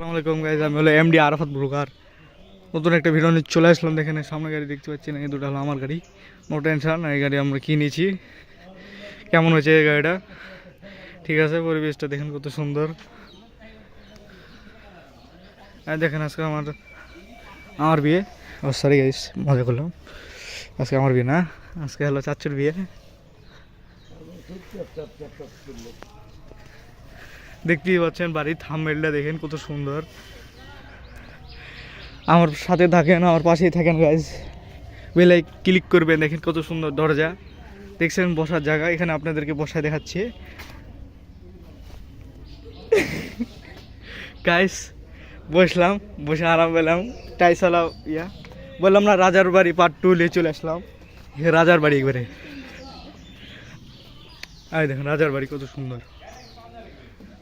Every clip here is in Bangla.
আসসালামু গাইজ আমি হলো এমডি আরাফাত ব্রোকার নতুন একটা ভিডিও নিয়ে চলে আসলাম দেখেন, সামনে গাড়ি দেখতে পাচ্ছি না এই দুটো হলো আমার গাড়ি। নো টেনশন এই গাড়ি আমরা কিনেছি কেমন হয়েছে এই গাড়িটা? ঠিক আছে, পরিবেশটা দেখেন কত সুন্দর। আর দেখেন, আজকে আমার আমার বিয়ে। ও সরি গাইস মজা করলাম। আজকে আমার বিয়ে না, আজকে হলো চাচুর বিয়ে। দেখতেই পাচ্ছেন বাড়ির থামমেলটা, দেখেন কত সুন্দর। আমার সাথে থাকেন, আমার পাশেই থাকেন গাইজ বেলায় ক্লিক করবেন, দেখেন কত সুন্দর দরজা। দেখছেন বসার জায়গা, এখানে আপনাদেরকে বসায় দেখাচ্ছি। গাইস বসলাম, বসে আরাম পেলাম। টাইসালা ইয়া। বললাম না, রাজার বাড়ি পার্ট টু নিয়ে চলে আসলাম। রাজার বাড়ি একবারে। আয় দেখেন, রাজার বাড়ি কত সুন্দর।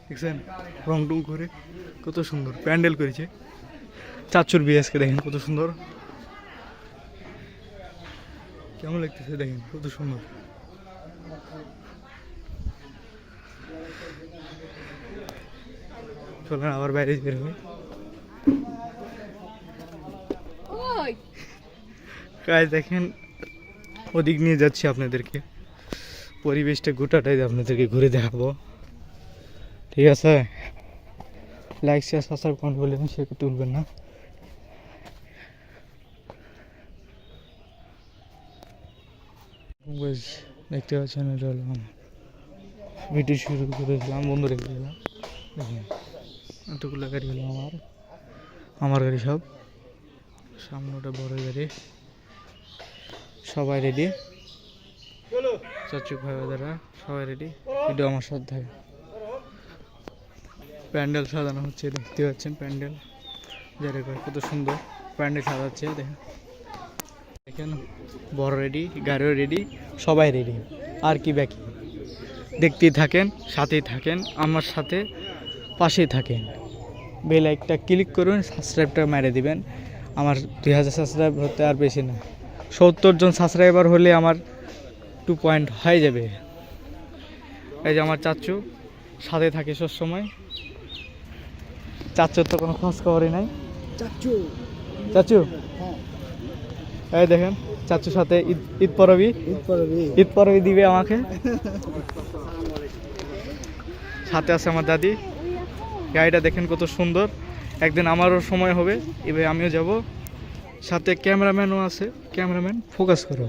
দেখছেন? রং টং করে কত সুন্দর। প্যান্ডেল করেছে। চাচুর বিএসকে দেখেন কত সুন্দর। কেমন লাগতেছে দেখেন কত সুন্দর। চলেন আবার বাইরে বের হই। কাজ দেখেন ওদিক নিয়ে যাচ্ছি আপনাদেরকে। পরিবেশটা গোটাটাই আপনাদেরকে ঘুরে দেখাবো। ঠিক আছে? লাইক শেয়ার সাবস্ক্রাইব কমেন্ট বললেন সে তুলবেন না। দেখতে পাচ্ছেন এটা হলো আমার ভিডিও শুরু করে দিলাম বন্ধু রেখে দিলাম। দেখেন এতগুলো গাড়ি হলো আমার আমার গাড়ি সব। সামনে ওটা বড় গাড়ি। সবাই রেডি চাচু ভাই দাদা সবাই রেডি ভিডিও আমার সাথে থাকে প্যান্ডেল সাজানো হচ্ছে, দেখতে পাচ্ছেন প্যান্ডেল। যারা কত সুন্দর, প্যান্ডেল সাজাচ্ছে, দেখেন। দেখেন, বড় রেডি গাড়িও রেডি সবাই রেডি আর কি বাকি দেখতেই থাকেন, সাথেই থাকেন, আমার সাথে পাশেই থাকেন। বেল একটা ক্লিক করুন সাবস্ক্রাইবটা মেরে দিবেন। আমার দুই হাজার সাবস্ক্রাইব হতে আর বেশি না। সত্তর জন সাবস্ক্রাইবার হলে আমার টু পয়েন্ট হয়ে যাবে। এই যে আমার চাচু, সাথে থাকে সবসময়। চাচুর তো কোনো খোঁজ খবরই নাই। চাচু। চাচু? এই দেখেন চাচুর সাথে ঈদ ঈদ পরবি। ঈদ পরবি। দিবে আমাকে। সাথে আছে আমার দাদি। গাড়িটা দেখেন কত সুন্দর। একদিন আমারও সময় হবে এবার আমিও যাব। সাথে ক্যামেরাম্যানও আছে। ক্যামেরাম্যান ফোকাস করো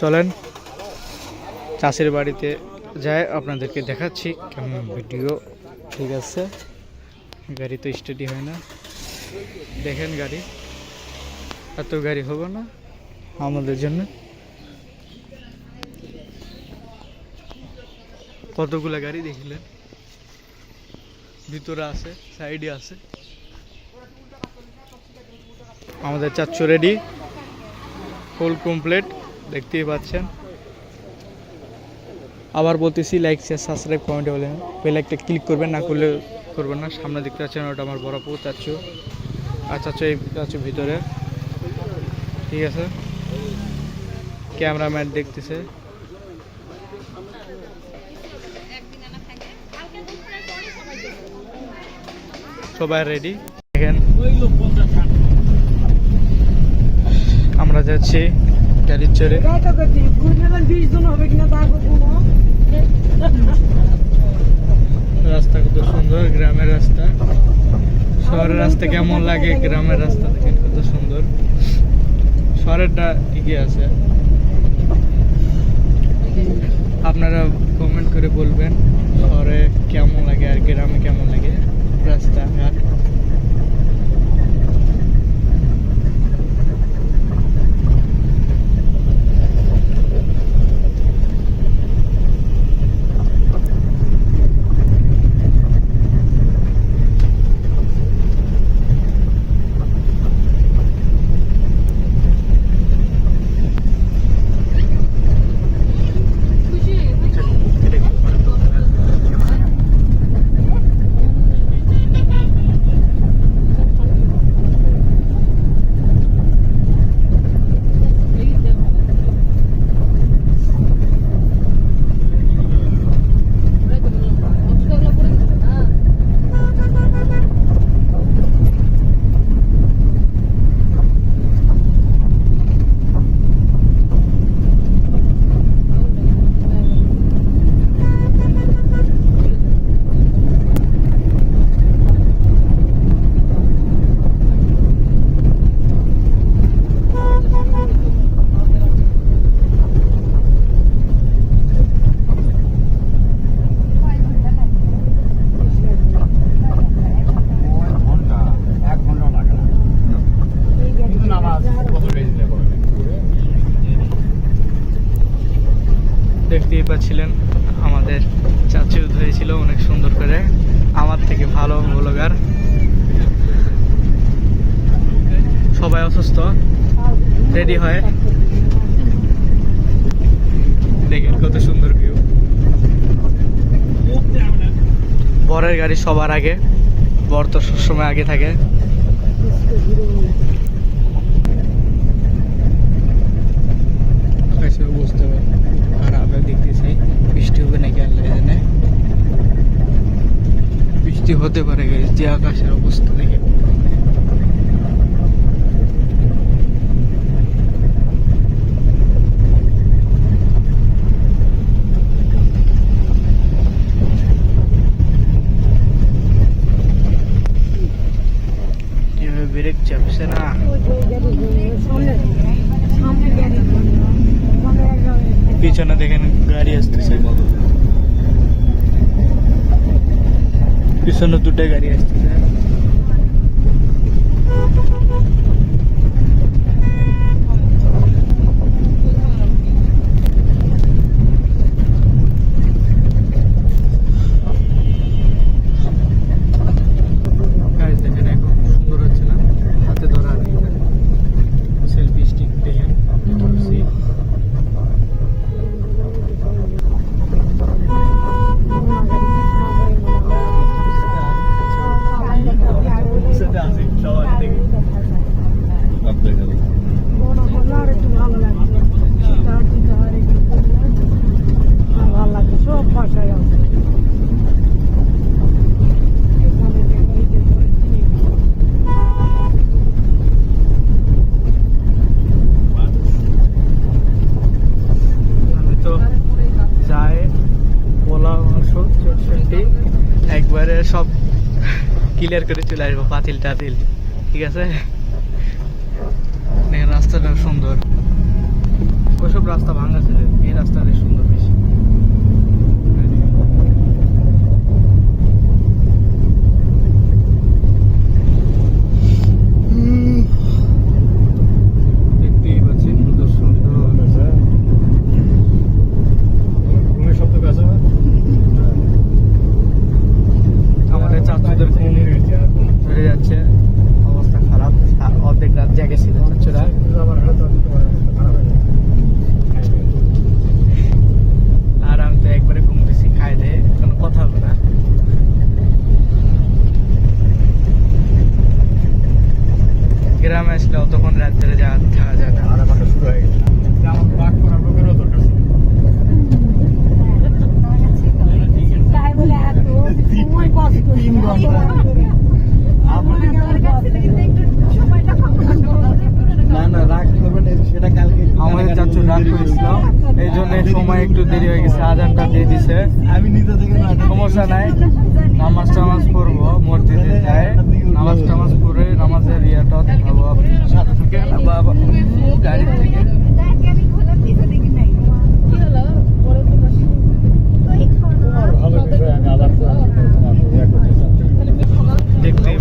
চলেন চাষের বাড়িতে যায় আপনাদেরকে দেখাচ্ছি কেমন ভিডিও। ঠিক আছে। গাড়ি তো স্টাডি হয় না। দেখেন গাড়ি। এত গাড়ি হবে না আমাদের জন্য। কতগুলা গাড়ি দেখিলেন? ভিতরে আছে, সাইডে আছে। আমাদের চাচ্ছু রেডি। ফুল কমপ্লিট, দেখতেই পাচ্ছেন। আবার বলতেছি লাইক শেয়ার সাবস্ক্রাইব কমেন্টে বলেন। বেল একটা ক্লিক করবেন, না করলে করবেন না। সামনে দেখতে পাচ্ছেন, ওটা আমার বড় পু চাচ্ছু আর চাচ্ছু এই চাচ্ছু ভিতরে। ঠিক আছে? ক্যামেরাম্যান দেখতেছে। সবাই রেডি দেখেন। আমরা যাচ্ছি গাড়ির চড়ে। হবে কোনো। রাস্তা কত সুন্দর, গ্রামের রাস্তা। শহরের রাস্তা কেমন লাগে, গ্রামের রাস্তা দেখেন কত সুন্দর। শহরেরটা ঠিকই আছে। আপনারা কমেন্ট করে বলবেন, শহরে কেমন লাগে আর গ্রামে কেমন লাগে রাস্তাঘাট সবার আগে। বর তো সবসময় আগে থাকে। বুঝতে আর দেখতেছি। বৃষ্টি হবে নাকি বৃষ্টি হতে পারে যে আকাশের অবস্থা। ক্লিয়ার করে চলে আসব, পাতিল টাতিল, ঠিক আছে? মানে রাস্তাটা সুন্দর। ওসব রাস্তা ভাঙা ছিল, এই রাস্তাটা সুন্দর। আমাদের চাচু ডাক করেছিল। এই জন্য সময় একটু দেরি হয়ে গেছে আজানটা দিয়ে দিছে। আমি নিজে থেকে সমস্যা নাই। নামাজ টামাজ পড়ব মসজিদে যাই নামাজ টামাজ পড়ে নামাজের ইয়েটা খাব গাড়ি থেকে। আমি আলাপ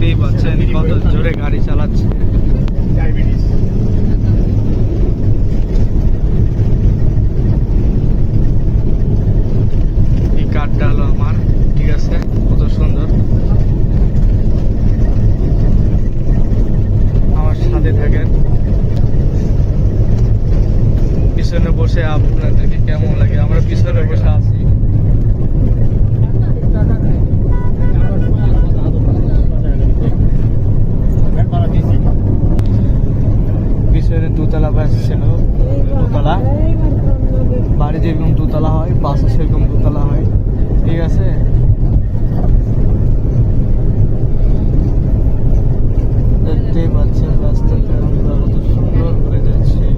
দেখতেই পাচ্ছেন কত জোরে গাড়ি চালাচ্ছে। আমার, ঠিক আছে? কত সুন্দর। আমার সাথে পিছনে বসে আপনাদেরকে কেমন লাগে? আমরা পিছনে বসে আছি পিছনে দুতলা সেটা দোতলা। বাড়ি যেরকম দোতলা হয় বাসও সেরকম দোতলা হয়। ঠিক আছে? দেখতেই পাচ্ছেন, রাস্তাটা আমরা কত সুন্দর করে যাচ্ছি।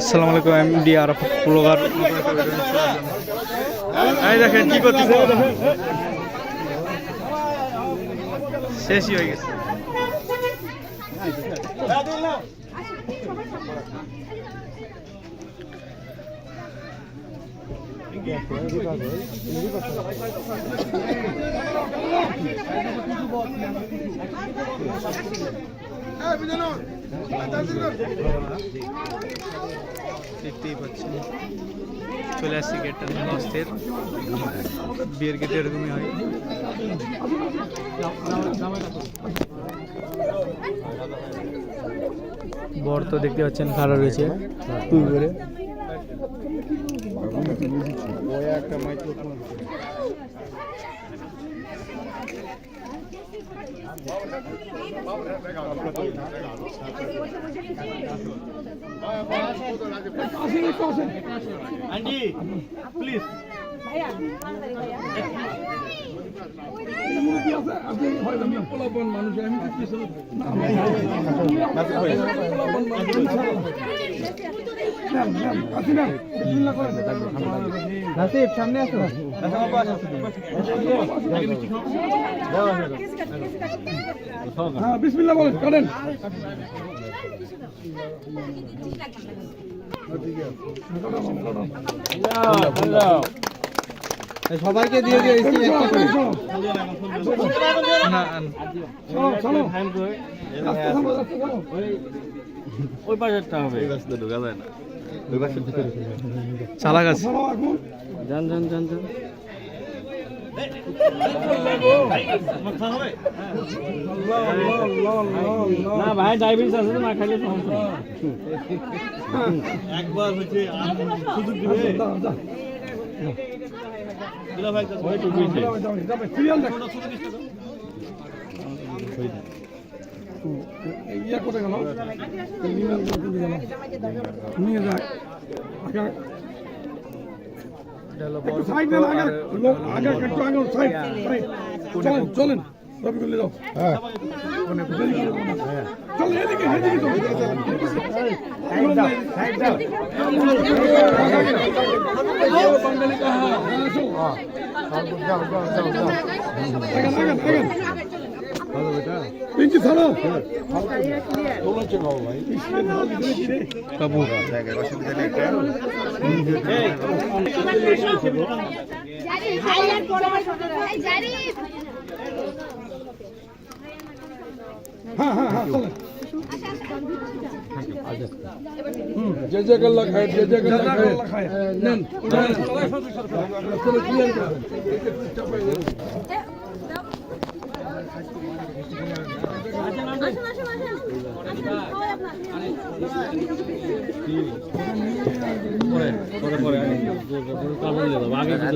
আসসালামু আলাইকুম এমডি আরাফাত ব্লগার। এই দেখেন কি করতেছে। শেষই হয়ে গেছে। দেখতেই পাচ্ছেন। চলে আসছি গেটটা অস্থির বিয়ের গেটে এরকমই হয়। বর তো দেখতে পাচ্ছেন খারাপ রয়েছে। তুই করে। একটা আন্টি প্লিজ সামনে আসো। হ্যাঁ বিসমিল্লাহ বলেন করেন সবাইকে দিয়ে দিয়ে একটা করে না। ওই পাশেরটা হবে চালাক আছে যান যান যান যান না ভাই ডায়াবেটিস আছে তো না খাইলে সমস্যা একবার হচ্ছে সুযোগ দিবে ওই টুকুইছে। ইয়া করে গেল? নিয়ে যায় সাইড আগে আগে একটু আগে সাইড সাইড চলেন চলেন। রবিকুল যাও। হ্যাঁ। চল এদিকে এদিকে চল সাইড দাও পিঙ্কি ছাড়ো কাবু হ্যাঁ হ্যাঁ হ্যাঁ। চলেন যে যে গল্লা খায় যে যে গল্লা খায় নেন চলো ক্লিয়ার করে পরে পরে আগে কাপড় দিয়ে দেবো আগে দুজন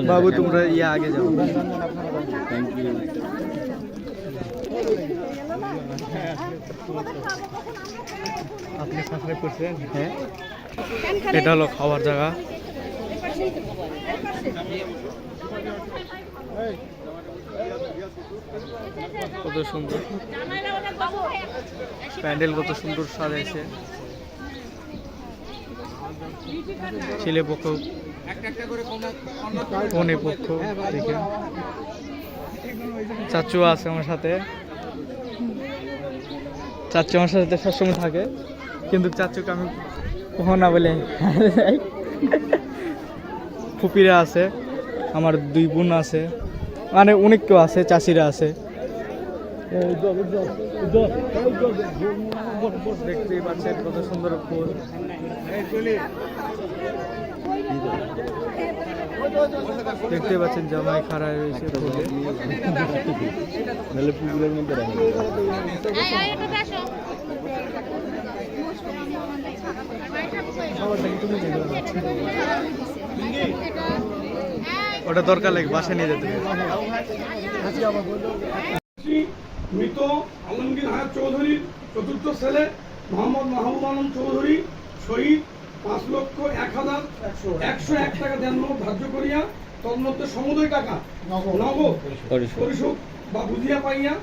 বাবু তোমরা ইয়ে আগে যাও। থ্যাংক ইউ আপনি সাবস্ক্রাইব করছেন হ্যাঁ এটা হলো খাওয়ার জায়গা কত সুন্দর। প্যান্ডেল কত সুন্দর সাজাইছে। ছেলে পক্ষ কনে পক্ষ দেখে। চাচু আছে আমার সাথে। চাচু আমার সাথে সবসময় থাকে, কিন্তু চাচুকে আমি কখনো না বলে ফুপিরা আছে, আমার দুই বোন আছে। মানে অনেক কেউ আছে চাষিরা আছে। দেখতেই পাচ্ছেন কত সুন্দর ফুল। দেখতে পাচ্ছেন জামাই খাড়ায় রয়েছে নাহলে পুকুরের মধ্যে রাখি ওটা দরকার লাগে বাসায় নিয়ে যেতে। মৃত আলমগীর হায়াত চৌধুরীর চতুর্থ ছেলে মোহাম্মদ মাহবুব আলম চৌধুরী শহীদ পাঁচ লক্ষ এক হাজার একশো এক টাকা দেন ধার্য করিয়া তন্মধ্যে সমুদয় টাকা নগদ। পরিশোধ। বা বুঝিয়া পাইয়া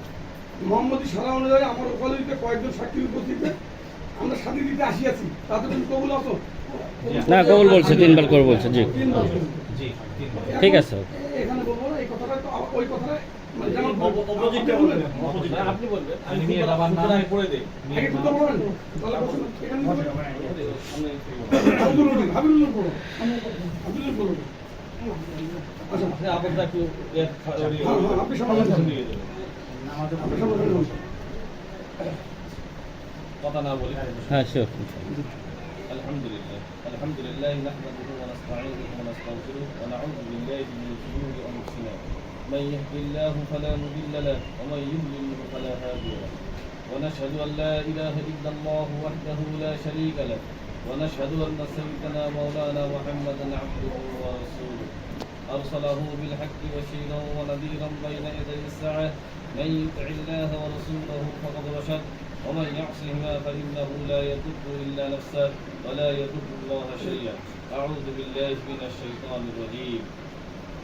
মোহাম্মদী সারা অনুযায়ী আমার ওকালতিতে কয়েকজন সাক্ষীর উপস্থিতিতে আমরা সাথী দিতে আসিয়াছি। তাতে তুমি কবুল আছো? না কবুল বলছে তিনবার করে বলছে জি। তিনবার। ঠিক। আছে এখানে বলব না, এই কথাটা তো আ- ওই কথাটা মানে আপনি বলবেন। হ্যাঁ, আপনি করুন। কথা না বলি। হ্যাঁ শিওর الحمد لله نحمده ونستعينه ونستغفره ونعوذ بالله من شرور أنفسنا. من يهد الله فلا مضل له ومن يضلل فلا هادي له. ونشهد أن لا إله إلا الله وحده لا شريك له. ونشهد أن سيدنا مولانا محمدا عبده ورسوله. أرسله بالحق بشيرا ونذيرا بين يدي الساعة. من يطع الله ورسوله فقد رشد. ومن يعصهما فإنه لا يضر إلا نفسه ولا يضر الله شيئا. أعوذ بالله من الشيطان الرجيم.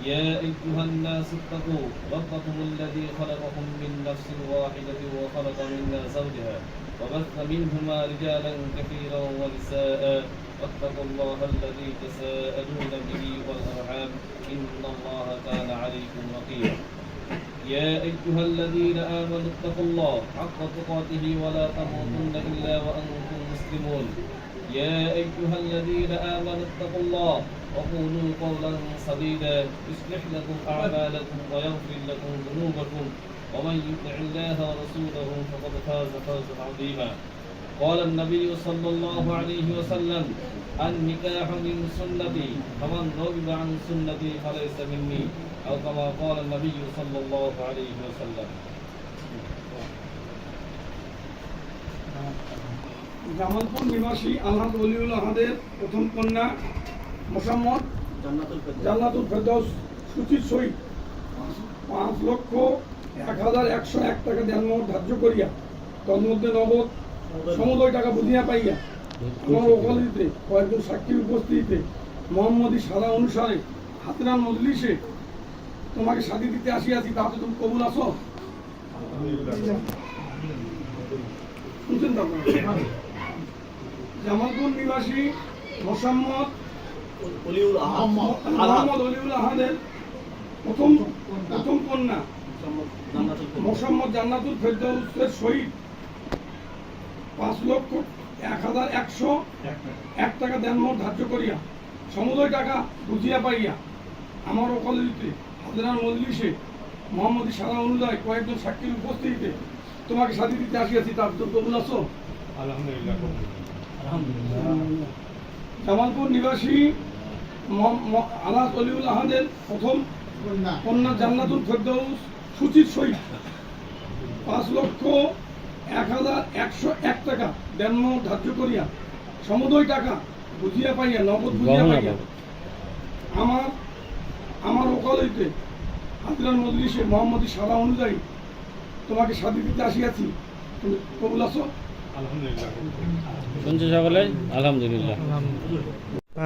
يا أيها الناس اتقوا ربكم الذي خلقكم من نفس واحدة وخلق منها زوجها وبث منهما رجالا كثيرا ونساء. واتقوا الله الذي تساءلون به والأرحام. إن الله كان عليكم رقيبا. يا أيها الذين آمنوا اتقوا الله حق تقاته ولا تموتن إلا وأنتم مسلمون. يا أيها الذين آمنوا اتقوا الله وقولوا قولا سديدا. يصلح لكم أعمالكم ويغفر لكم ذنوبكم. ومن يطع الله ورسوله فقد فاز فوزا عظيما. قال النبي صلى الله عليه وسلم النكاح من سنتي فمن رغب عن سنتي فليس مني. أو كما قال النبي صلى الله عليه وسلم জামালপুর নিবাসী আলহাদ অলিউল আহাদের প্রথম কন্যা মোসাম্মদ জান্নাতুল ফেরদৌস সুচির সহিত পাঁচ লক্ষ এক হাজার একশো এক টাকা দেন ধার্য করিয়া তন্মধ্যে নগদ সমুদয় টাকা বুঝিয়া পাইয়া আমার ওকালিতে কয়েকজন সাক্ষীর উপস্থিতিতে মোহাম্মদী সাদা অনুসারে হাতরান মজলিসে তোমাকে শাদি দিতে আসিয়াছি তাতে তুমি কবুল আসো শুনছেন জামালপুর নিবাসী মোসাম্মদ মোহাম্মদ অলিউল আহাদের প্রথম প্রথম কন্যা মোসাম্মদ জান্নাতুল ফেরদৌসের সহিত পাঁচ লক্ষ এক হাজার একশো এক টাকা দেনমোহর ধার্য করিয়া সমুদয় টাকা বুঝিয়া পাইয়া আমার অকলিতে হাজরার মজলিসে মোহাম্মদী সারা অনুযায়ী কয়েকজন সাক্ষীর উপস্থিতিতে তোমাকে সাথী দিতে আসিয়াছি তার তো কবুল আছো জামালপুর নিবাসী আলাস অলিউল আহাদের প্রথম কন্যা। জান্নাতুল ফেরদৌস সুচির সহিত পাঁচ লক্ষ এক হাজার একশো এক টাকা দেন ধার্য করিয়া সমুদয় টাকা বুঝিয়া পাইয়া নগদ বুঝিয়া পাইয়া আমার ওকালইতে হাজরার মজলিসে মোহাম্মদী সারা অনুযায়ী তোমাকে সাথী দিতে আসিয়াছি। তুমি কবুল আছো? শুনছি সকলে আলহামদুলিল্লাহ।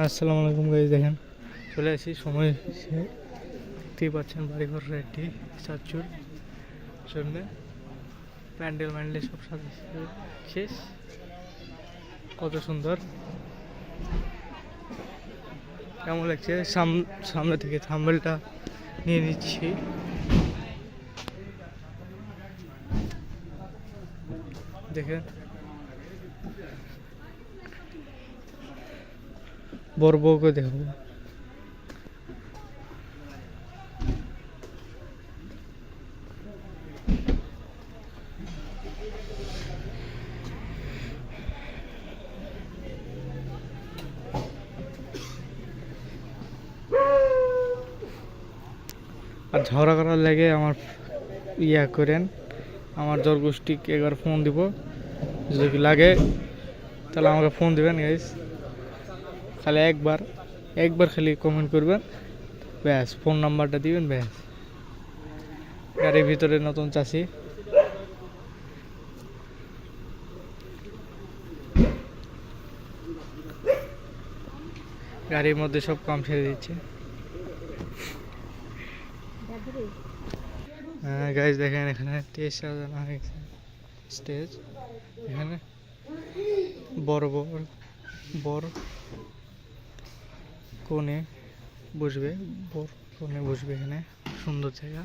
আসসালামু আলাইকুম গাইজ দেখেন চলে আসি। সময় দেখতেই পাচ্ছেন বাড়িঘর রেডি চারচুর জন্য প্যান্ডেল ম্যান্ডেল সব শেষ। কত সুন্দর। কেমন লাগছে? সামনে থেকে থাম্বেলটা নিয়ে নিচ্ছি। দেখেন। বড় বউকে ঝগড়া করার লাগে আমার ইয়া করেন, আমার জল গোষ্ঠীকে একবার ফোন দিব, যদি লাগে, তাহলে আমাকে ফোন দিবেন গাইস খালি একবার একবার খালি কমেন্ট করবেন, ব্যাস ফোন নাম্বারটা দিবেন, ব্যাস। গাড়ির ভিতরে নতুন চাষি। গাড়ির মধ্যে সব কাম ছেড়ে দিচ্ছে হ্যাঁ গাইজ দেখেন এখানে স্টেজ সাজানো হয়েছে। স্টেজ, এখানে বড় বড় বড় কোণে বসবে বর কোণে বসবে এখানে, সুন্দর জায়গা।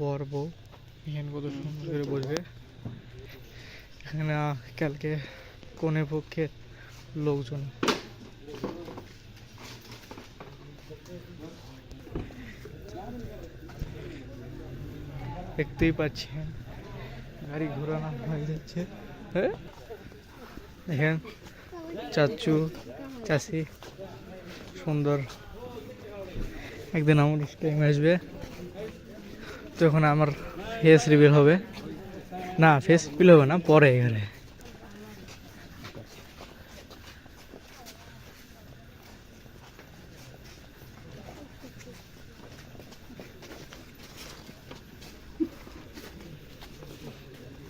বর বউ, এখানে কত সুন্দর করে বসবে। এখানে কালকে কোণে পক্ষের লোকজন দেখতেই পাচ্ছেন। গাড়ি ঘোরানো হয়ে যাচ্ছে। হ্যাঁ? দেখেন, চাচু চাষি সুন্দর। একদিন আমার টাইম আসবে। তখন আমার ফেস রিভিল হবে। না ফেস রিভিল হবে না, পরে এখানে আমরা মিষ্টি ছাড়া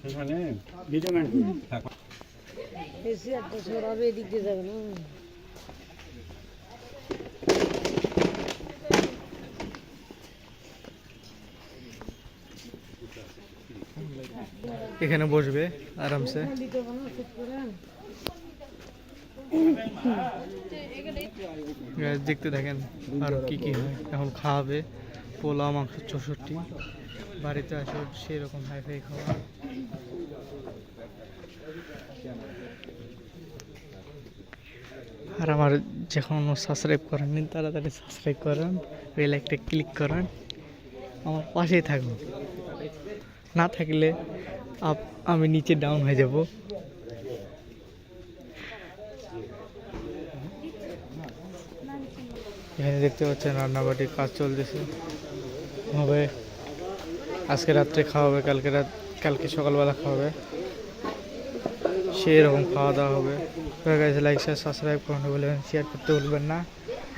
সেখানে ভিডিও এসে একটা সরাবে এদিক দিয়ে যাবে না। এখানে বসবে আরামসে। দেখতে দেখেন আর কি কি হয়। এখন খাওয়াবে পোলাও মাংস চৌষট্টি। বাড়িতে আসো সেরকম হাই ফাই খাওয়া। আর আমার যখন সাবস্ক্রাইব করেননি তাড়াতাড়ি সাবস্ক্রাইব করেন বেল একটা ক্লিক করেন, আমার পাশেই থাকুন। না থাকলে আপ- আমি নিচে ডাউন হয়ে যাব। এখানে দেখতে পাচ্ছেন রান্নাবাটির কাজ চলতেছে। হবে। আজকে রাত্রে খাওয়া হবে কালকে রাত, কালকে সকালবেলা খাওয়াবে। সে এরকম খাওয়া দাওয়া হবে। লাইক শেয়ার সাবস্ক্রাইব করতে বলবেন শেয়ার করতে বলবেন না।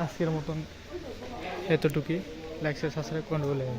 আজকের মতন এতটুকুই। লাইক শেয়ার সাবস্ক্রাইব করতে বলবেন